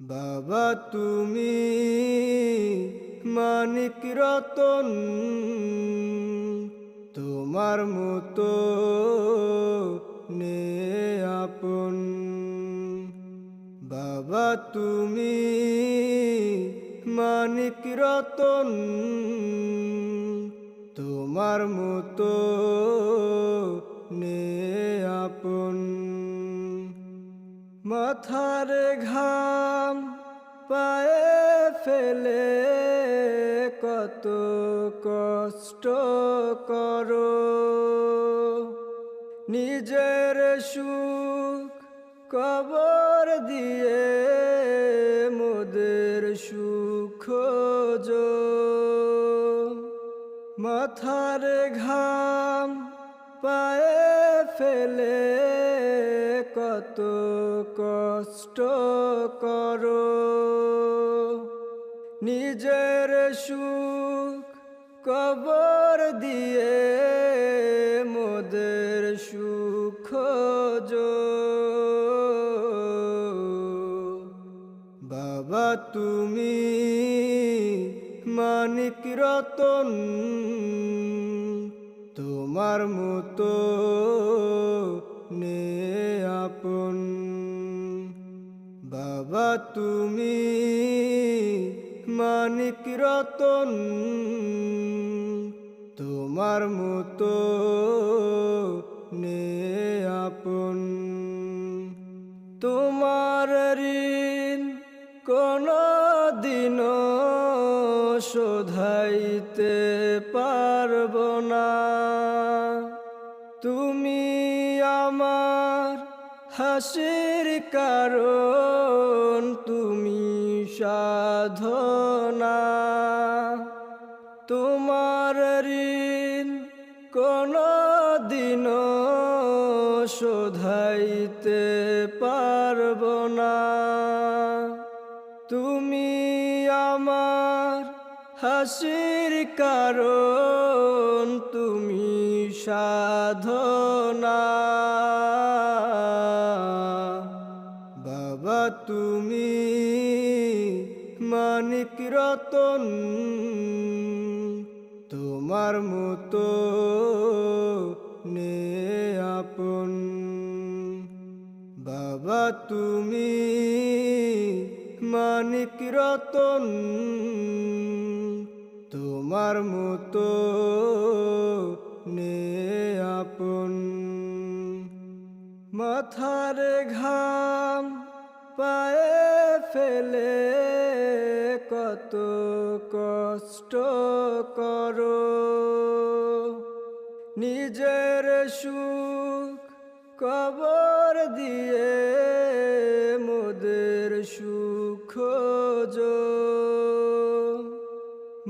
বাবা তুমি মানিক রতন। তোমার মতো নে আপন। বাবা তুমি মানিক রতন। তোমার মতো মাথার ঘাম পায়ে ফেলে কত কষ্ট করো। নিজের সুখ কবর দিয়ে মোদের সুখ মাথার ঘাম পায়ে ফেলে কত কষ্ট করো। নিজের সুখ কবর দিয়ে মোদের সুখ বাবা, তুমি মানিক রতন, তোমার মতো নে আপন। বাবা তুমি মানিক রতন, তোমার মতো নে আপন। তোমার ঋণ কোনো দিন শোধাইতে পারব না। তুমি আমার হাসির কারণ তুমি সাধনা। তোমার ঋণ কোনো দিন শোধাইতে পারব না। তুমি আমার হাসির কারণ তুমি সাধনা। তুমি মানিক রতন, তোমার মতো নে আপন। বাবা তুমি মানিক রতন, তোমার মতো নে আপন। মাথার ঘাম পায়ে ফেলে কত কষ্ট করো। নিজের সুখ কবর দিয়ে মোদের সুখ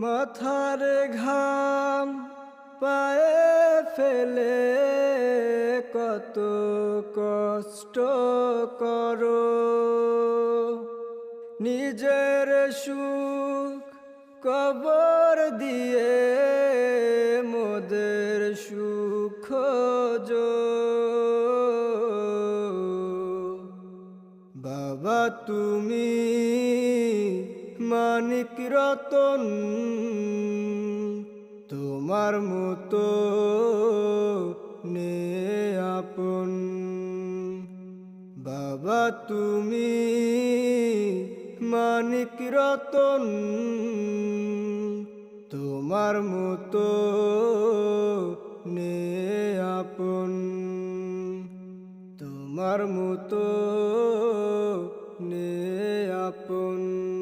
মাথার ঘাম পায়ে ফেলে কত কষ্ট করো। নিজের সুখ কবর দিয়ে মোদের সুখ বাবা, তুমি মানিক রতন তোমার মতো নে আপন। বাবা তুমি মানিক রতন। তোমার মতো নে আপন। তোমার মতো নে আপন।